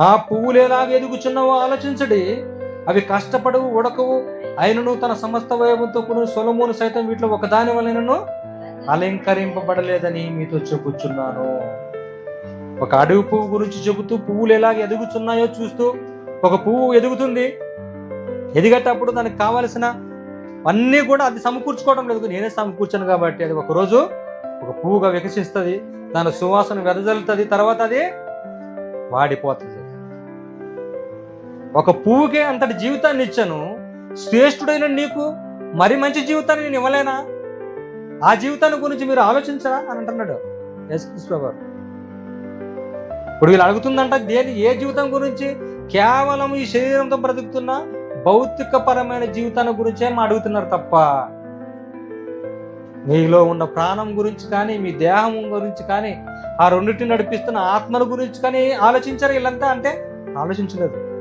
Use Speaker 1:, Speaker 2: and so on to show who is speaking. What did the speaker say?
Speaker 1: ఆ పువ్వులు ఎలాగ ఎదుగుచున్నావో ఆలోచించడి. అవి కష్టపడవు ఉడకవు. అయినను తన సమస్త వైభవంతో కూడిన సొలమూలు సైతం వీటిలో ఒకదాని వలనను అలంకరింపబడలేదని మీతో చెప్పుచున్నాను. ఒక అడవి పువ్వు గురించి చెబుతూ పువ్వులు ఎలాగ ఎదుగుతున్నాయో చూస్తూ ఒక పువ్వు ఎదుగుతుంది. ఎదిగేటప్పుడు దానికి కావలసిన అన్నీ కూడా అది సమకూర్చుకోవడం లేదు. నేనే సమకూర్చాను కాబట్టి అది ఒక రోజు ఒక పువ్వుగా వికసిస్తుంది. దాని సువాసన వెదజల్లుతుంది. తర్వాత అది వాడిపోతుంది. ఒక పువ్వుకే అంతటి జీవితాన్ని ఇచ్చాను. శ్రేష్ఠుడైన నీకు మరి మంచి జీవితాన్ని నేను ఇవ్వలేనా? ఆ జీవితాన్ని గురించి మీరు ఆలోచించరా అని అంటున్నాడు యేసుక్రీస్తు ఇప్పుడు వీళ్ళు అడుగుతుందంట దేని ఏ జీవితం గురించి? కేవలం ఈ శరీరంతో బ్రతుకుతున్న భౌతికపరమైన జీవితాన్ని గురించే అడుగుతున్నారు తప్ప. మీలో ఉన్న ప్రాణం గురించి కానీ మీ దేహం గురించి కానీ ఆ రెండింటిని నడిపిస్తున్న ఆత్మల గురించి కానీ ఆలోచించారు వీళ్ళంతా? అంటే ఆలోచించలేదు.